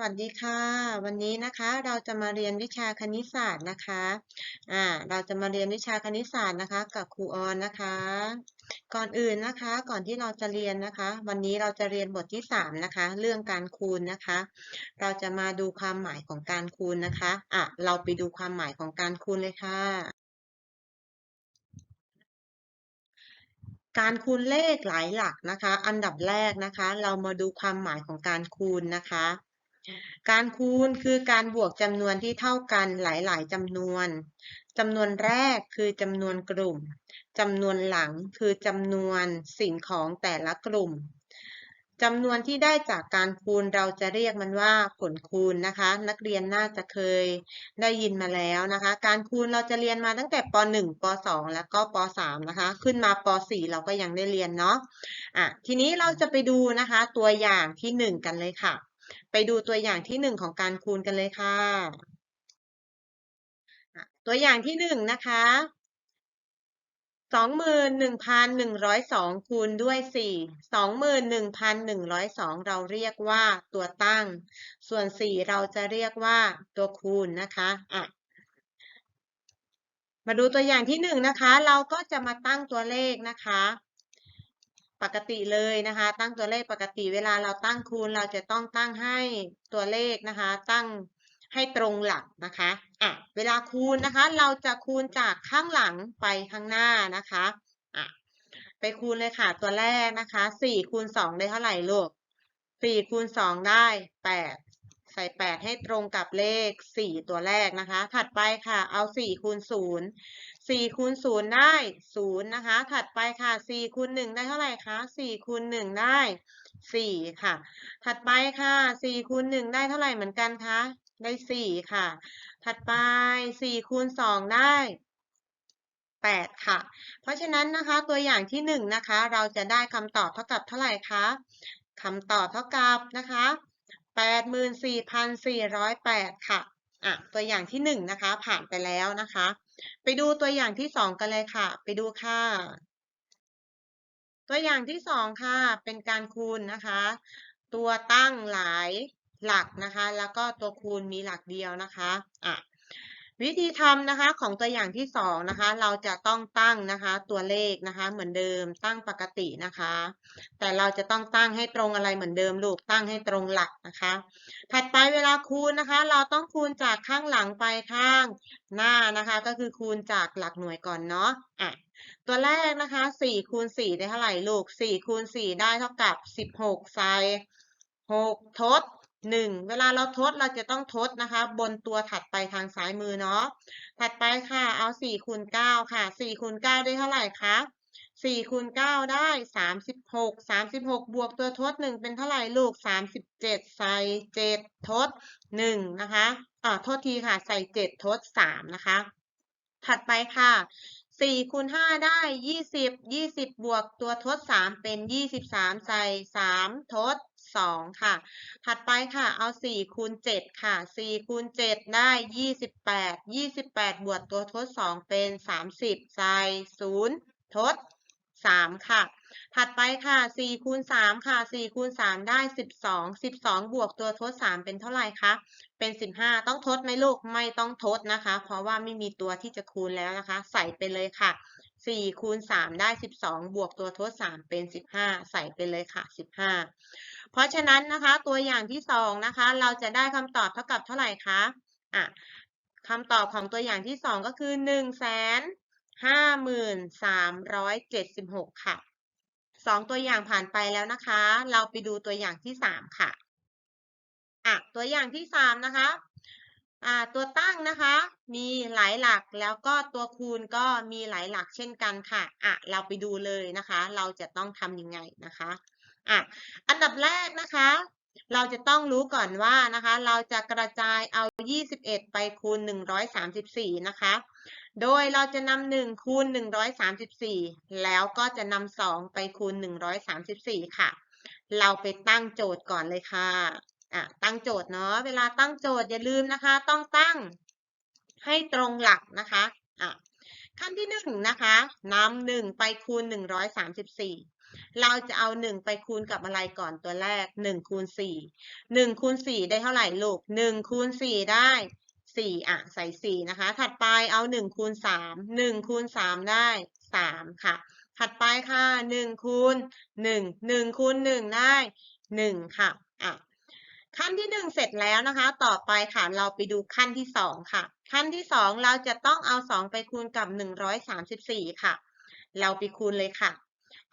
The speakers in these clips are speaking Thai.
วัสดีค่ะ วันนี้นะคะเราจะมาเรียนวิชาคณิตศาสตร์นะคะอ่าเราจะมาเรียนวิชาคณิตศาสตร์นะคะ กับครูออนนะคะ ก่อนอื่นนะคะ ก่อนที่เราจะเรียนนะคะ วันนี้เราจะเรียนบทที่สามนะคะ เรื่องการคูณนะคะ เราจะมาดูความหมายของการคูณนะคะอะเราไปดูความหมายของการคูณเลยค่ะการคูณเลขหลายหลักนะคะ อันดับแรกนะคะ เรามาดูความหมายของการคูณนะคะ การคูณคือการบวกจำนวนที่เท่ากันหลาย ๆจำนวนจำนวนแรกคือจำนวนกลุ่มจำนวนหลังคือจำนวนสิ่งของแต่ละกลุ่มจำนวนที่ได้จากการคูณเราจะเรียกมันว่าผลคูณนะคะ นักเรียนน่าจะเคยได้ยินมาแล้วนะคะ การคูณเราจะเรียนมาตั้งแต่ป .1 ป .2 แล้วก็ป .3 นะคะ ขึ้นมาป .4 เราก็ยังได้เรียนเนาะอะทีนี้เราจะไปดูนะคะ ตัวอย่างที่ 1 กันเลยค่ะ ไปดูตัวอย่างที่หนึ่งของการคูณกันเลยค่ะ ตัวอย่างที่หนึ่งนะคะสองหมื่นหนึ่งพันหนึ่งร้อยสองคูณด้วยสี่สองหมื่นหนึ่งพันหนึ่งร้อยสองเราเรียกว่าตัวตั้ง ส่วนสี่เราจะเรียกว่าตัวคูณนะคะอะมาดูตัวอย่างที่หนึ่งนะคะ เราก็จะมาตั้งตัวเลขนะคะ ปกติเลยนะคะ ตั้งตัวเลขปกติเวลาเราตั้งคูณเราจะต้องตั้งให้ตัวเลขนะคะ ตั้งให้ตรงหลักนะคะอะเวลาคูณนะคะ เราจะคูณจากข้างหลังไปข้างหน้านะคะอะไปคูณเลยค่ะตัวแรกนะคะสี่คูณสองได้เท่าไหร่ลูกสี่คูณสองได้แปดใส่แปดให้ตรงกับเลขสี่ตัวแรกนะคะ ถัดไปค่ะ เอาสี่คูณศูนย์ สี่คูณศูนย์ได้ศูนย์นะคะ ถัดไปค่ะสี่คูณหนึ่งได้เท่าไหร่คะสี่คูณหนึ่งได้สี่ค่ะ ถัดไปค่ะสี่คูณหนึ่งได้เท่าไหร่เหมือนกันคะได้สี่ค่ะ ถัดไปสี่คูณสองได้แปดค่ะ เพราะฉะนั้นนะคะตัวอย่างที่หนึ่งนะคะ เราจะได้คำตอบเท่ากับเท่าไหร่คะคำตอบเท่ากับนะคะแปดหมื่นสี่พันสี่ร้อยแปดค่ะอะตัวอย่างที่หนึ่งนะคะ ผ่านไปแล้วนะคะ ไปดูตัวอย่างที่สองกันเลยค่ะ ไปดูค่ะ ตัวอย่างที่สองค่ะ เป็นการคูณนะคะ ตัวตั้งหลายหลักนะคะ แล้วก็ตัวคูณมีหลักเดียวนะคะอะ วิธีทำนะคะของตัวอย่างที่สองนะคะ เราจะต้องตั้งนะคะ ตัวเลขนะคะ เหมือนเดิมตั้งปกตินะคะ แต่เราจะต้องตั้งให้ตรงอะไรเหมือนเดิมลูกตั้งให้ตรงหลักนะคะ ถัดไปเวลาคูณนะคะ เราต้องคูณจากข้างหลังไปข้างหน้านะคะ ก็คือคูณจากหลักหน่วยก่อนเนาะอะตัวแรกนะคะสี่คูณสี่ได้เท่าไหร่ลูกสี่คูณสี่ได้เท่ากับสิบหกใส่หกทด หนึ่งเวลาเราทดเราจะต้องทดนะคะ บนตัวถัดไปทางซ้ายมือเนาะถัดไปค่ะเอาสี่คูณเก้าค่ะสี่คูณเก้าได้เท่าไหร่คะสี่คูณเก้าได้สามสิบหกสามสิบหกบวกตัวทดหนึ่งเป็นเท่าไหร่ลูกสามสิบเจ็ดใส่เจ็ดทดหนึ่งนะคะอ่าโทษทีค่ะใส่เจ็ดทดสามนะคะ ถัดไปค่ะสี่คูณห้าได้ยี่สิบยี่สิบบวกตัวทดสามเป็นยี่สิบสามใส่สามทด สองค่ะ ถัดไปค่ะ เอาสี่คูณเจ็ดค่ะสี่คูณเจ็ดได้ยี่สิบแปดยี่สิบแปดบวกตัวทดสองเป็นสามสิบใส่ศูนย์ทดสามค่ะ ถัดไปค่ะสี่คูณสามค่ะสี่คูณสามได้สิบสองสิบสองบวกตัวทดสามเป็นเท่าไหร่คะ เป็นสิบห้าต้องทดไหมลูก ไม่ต้องทดนะคะ เพราะว่าไม่มีตัวที่จะคูณแล้วนะคะ ใส่ไปเลยค่ะสี่คูณสามได้สิบสองบวกตัวทดสามเป็นสิบห้าใส่ไปเลยค่ะสิบห้า เพราะฉะนั้นนะคะตัวอย่างที่สองนะคะเราจะได้คำตอบเท่ากับเท่าไหร่คะอะคำตอบของตัวอย่างที่สองก็คือหนึ่งแสนห้าหมื่นสามร้อยเจ็ดสิบหกค่ะสองตัวอย่างผ่านไปแล้วนะคะ เราไปดูตัวอย่างที่สามค่ะอะตัวอย่างที่สามนะคะอ่าตัวตั้งนะคะมีหลายหลักแล้วก็ตัวคูณก็มีหลายหลักเช่นกันค่ะอะเราไปดูเลยนะคะ เราจะต้องทำยังไงนะคะ อะอันดับแรกนะคะ เราจะต้องรู้ก่อนว่านะคะ เราจะกระจายเอา 21 ไปคูณ 134 นะคะ โดยเราจะนำหนึ่งคูณ 134 แล้วก็จะนำสองไปคูณ 134 ค่ะ เราไปตั้งโจทย์ก่อนเลยค่ะอะตั้งโจทย์เนาะเวลาตั้งโจทย์อย่าลืมนะคะ ต้องตั้งให้ตรงหลักนะคะอะขั้นที่หนึ่งนะคะนำหนึ่งไปคูณ134 เราจะเอาหนึ่งไปคูณกับอะไรก่อนตัวแรกหนึ่งคูณสี่หนึ่งคูณสี่ได้เท่าไหร่ลูกหนึ่งคูณสี่ได้สี่อะใส่สี่นะคะ ถัดไปเอาหนึ่งคูณสามหนึ่งคูณสามได้สามค่ะ ถัดไปค่ะหนึ่งคูณหนึ่งหนึ่งคูณหนึ่งได้หนึ่งค่ะอะขั้นที่หนึ่งเสร็จแล้วนะคะ ต่อไปค่ะเราไปดูขั้นที่สองค่ะ ขั้นที่สองเราจะต้องเอาสองไปคูณกับหนึ่งร้อยสามสิบสี่ค่ะ เราไปคูณเลยค่ะ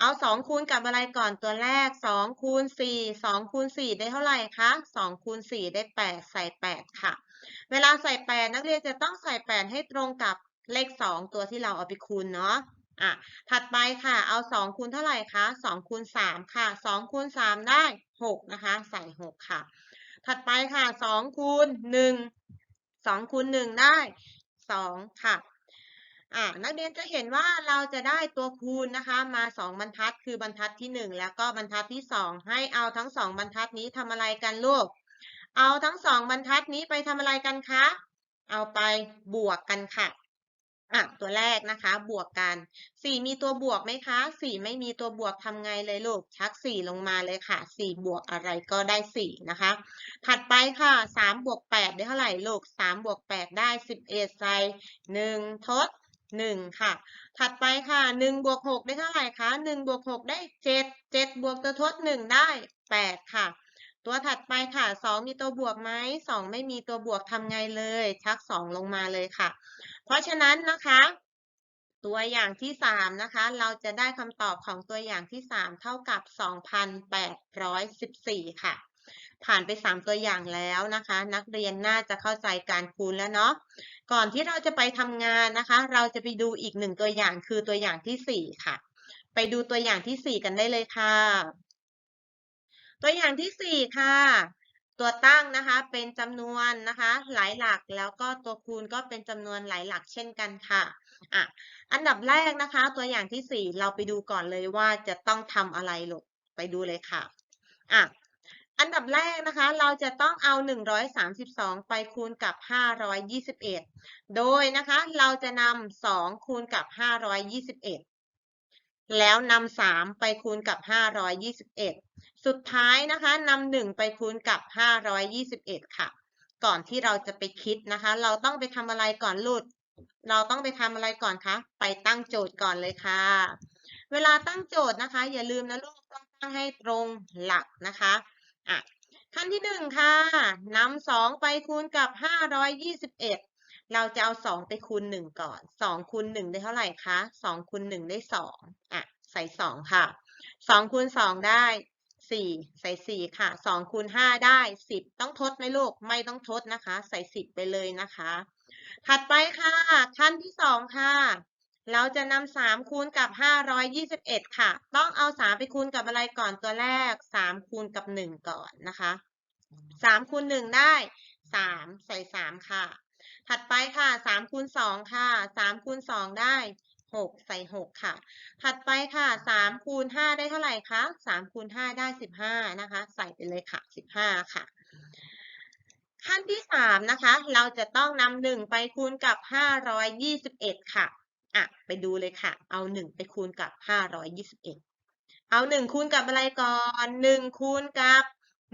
เอาสองคูณกับอะไรก่อนตัวแรกสองคูณสี่สองคูณสี่ได้เท่าไหร่คะสองคูณสี่ได้แปดใส่แปดค่ะ เวลาใส่แปดนักเรียนจะต้องใส่แปดให้ตรงกับเลขสองตัวที่เราเอาไปคูณเนาะอะถัดไปค่ะ เอาสองคูณเท่าไหร่คะสองคูณสามค่ะสองคูณสามได้หกนะคะ ใส่หกค่ะ ถัดไปค่ะสองคูณหนึ่งสองคูณหนึ่งได้สองค่ะ อ่านักเรียนจะเห็นว่าเราจะได้ตัวคูณนะคะ มาสองบรรทัดคือบรรทัดที่หนึ่งแล้วก็บรรทัดที่สองให้เอาทั้งสองบรรทัดนี้ทำอะไรกันลูก เอาทั้งสองบรรทัดนี้ไปทำอะไรกันคะ เอาไปบวกกันค่ะอะตัวแรกนะคะบวกกันสี่มีตัวบวกไหมคะสี่ไม่มีตัวบวกทำไงเลยลูก ชักสี่ลงมาเลยค่ะสี่บวกอะไรก็ได้สี่นะคะ ถัดไปค่ะสามบวกแปดได้เท่าไหร่ลูกสามบวกแปดได้สิบเอ็ดใส่หนึ่งทด หนึ่งค่ะ ถัดไปค่ะหนึ่งบวกหกได้เท่าไหร่คะหนึ่งบวกหกได้เจ็ดเจ็ดบวกตัวทดหนึ่งได้แปดค่ะ ตัวถัดไปค่ะสองมีตัวบวกไหมสองไม่มีตัวบวกทำไงเลย ชักสองลงมาเลยค่ะ เพราะฉะนั้นนะคะ ตัวอย่างที่สามนะคะ เราจะได้คำตอบของตัวอย่างที่สามเท่ากับสองพันแปดร้อยสิบสี่ค่ะ ผ่านไปสามตัวอย่างแล้วนะคะ นักเรียนน่าจะเข้าใจการคูณแล้วเนาะก่อนที่เราจะไปทำงานนะคะ เราจะไปดูอีกหนึ่งตัวอย่างคือตัวอย่างที่สี่ค่ะ ไปดูตัวอย่างที่สี่กันได้เลยค่ะ ตัวอย่างที่สี่ค่ะ ตัวตั้งนะคะเป็นจำนวนนะคะ หลายหลักแล้วก็ตัวคูณก็เป็นจำนวนหลายหลักเช่นกันค่ะอะอันดับแรกนะคะ ตัวอย่างที่สี่เราไปดูก่อนเลยว่าจะต้องทำอะไรลูกไปดูเลยค่ะอะ อันดับแรกนะคะ เราจะต้องเอา 132 ไปคูณกับ 521 โดยนะคะ เราจะนำ2คูณกับ 521 แล้วนำ3ไปคูณกับ 521 สุดท้ายนะคะนำ1ไปคูณกับ 521 ค่ะ ก่อนที่เราจะไปคิดนะคะ เราต้องไปทำอะไรก่อนลูดเราต้องไปทำอะไรก่อนคะ ไปตั้งโจทย์ก่อนเลยค่ะ เวลาตั้งโจทย์นะคะ อย่าลืมนะลูกต้องตั้งให้ตรงหลักนะคะ อะขั้นที่หนึ่งค่ะนำสองไปคูณกับห้าร้อยยี่สิบเอ็ดเราจะเอาสองไปคูณหนึ่งก่อนสองคูณหนึ่งได้เท่าไหร่คะสองคูณหนึ่งได้สองอะใส่สองค่ะสองคูณสองได้สี่ใส่สี่ค่ะสองคูณห้าได้สิบต้องทดไหมลูกไม่ต้องทดนะคะ ใส่สิบไปเลยนะคะ ถัดไปค่ะ ขั้นที่สองค่ะ เราจะนำสามคูณกับห้าร้อยยี่สิบเอ็ดค่ะ ต้องเอาสามไปคูณกับอะไรก่อนตัวแรกสามคูณกับหนึ่งก่อนนะคะสามคูณหนึ่งได้สามใส่สามค่ะ ถัดไปค่ะสามคูณสองค่ะสามคูณสองได้หกใส่หกค่ะ ถัดไปค่ะสามคูณห้าได้เท่าไหร่คะสามคูณห้าได้สิบห้านะคะ ใส่ไปเลยค่ะสิบห้าค่ะขั้นที่สามนะคะ เราจะต้องนำหนึ่งไปคูณกับห้าร้อยยี่สิบเอ็ดค่ะ อะไปดูเลยค่ะ เอาหนึ่งไปคูณกับห้าร้อยยี่สิบเอ็ดเอาหนึ่งคูณกับอะไรก่อนหนึ่งคูณกับ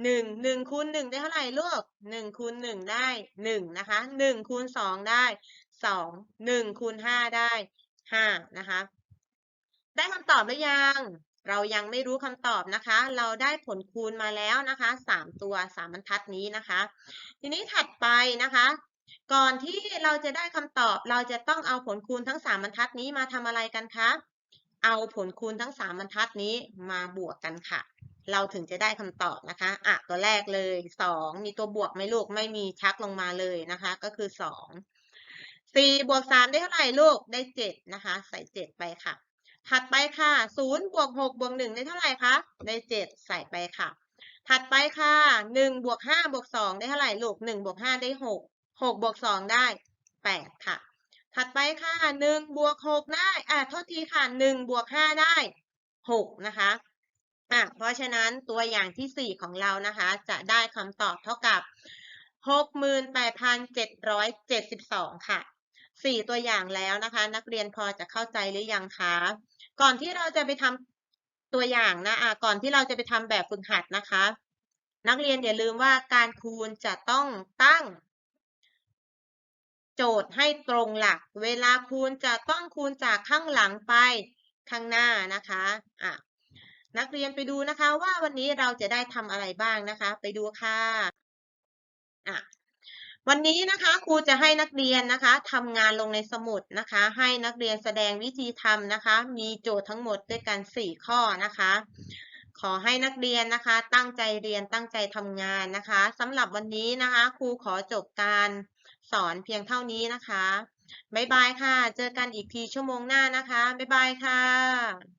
หนึ่งหนึ่งคูณหนึ่งได้เท่าไหร่ลูกหนึ่งคูณหนึ่งได้หนึ่งนะคะหนึ่งคูณสองได้สองหนึ่งคูณห้าได้ห้านะคะ ได้คำตอบหรือยัง เรายังไม่รู้คำตอบนะคะ เราได้ผลคูณมาแล้วนะคะสามตัวสามบรรทัดนี้นะคะ ทีนี้ถัดไปนะคะ ก่อนที่เราจะได้คำตอบเราจะต้องเอาผลคูณทั้งสามบรรทัดนี้มาทำอะไรกันคะ เอาผลคูณทั้งสามบรรทัดนี้มาบวกกันค่ะ เราถึงจะได้คำตอบนะคะอะตัวแรกเลยสองมีตัวบวกไหมลูกไม่มีชักลงมาเลยนะคะ ก็คือสองสี่บวกสามได้เท่าไหร่ลูกได้เจ็ดนะคะ ใส่เจ็ดไปค่ะ ถัดไปค่ะศูนย์บวกหกบวกหนึ่งได้เท่าไหร่คะได้เจ็ดใส่ไปค่ะ ถัดไปค่ะหนึ่งบวกห้าบวกสองได้เท่าไหร่ลูกหนึ่งบวกห้าได้หก หกบวกสองได้แปดค่ะ ถัดไปค่ะหนึ่งบวกหกได้อะโทษทีค่ะหนึ่งบวกห้าได้หกนะคะอะเพราะฉะนั้นตัวอย่างที่สี่ของเรานะคะ จะได้คำตอบเท่ากับหกหมื่นแปดพันเจ็ดร้อยเจ็ดสิบสองค่ะสี่ตัวอย่างแล้วนะคะ นักเรียนพอจะเข้าใจหรือยังคะก่อนที่เราจะไปทำตัวอย่างนะอะก่อนที่เราจะไปทำแบบฝึกหัดนะคะ นักเรียนอย่าลืมว่าการคูณจะต้องตั้ง โจทย์ให้ตรงหลัก เวลาคูณจะต้องคูณจากข้างหลังไปข้างหน้านะคะอะนักเรียนไปดูนะคะว่าวันนี้เราจะได้ทำอะไรบ้างนะคะ ไปดูค่ะอะวันนี้นะคะครูจะให้นักเรียนนะคะทำงานลงในสมุดนะคะ ให้นักเรียนแสดงวิธีทำนะคะ มีโจทย์ทั้งหมดด้วยกัน 4 ข้อนะคะ ขอให้นักเรียนนะคะ ตั้งใจเรียนตั้งใจทำงานนะคะสำหรับวันนี้นะคะครูขอจบการ สอนเพียงเท่านี้นะคะ บ๊ายบายค่ะ เจอกันอีกทีชั่วโมงหน้านะคะ บ๊ายบายค่ะ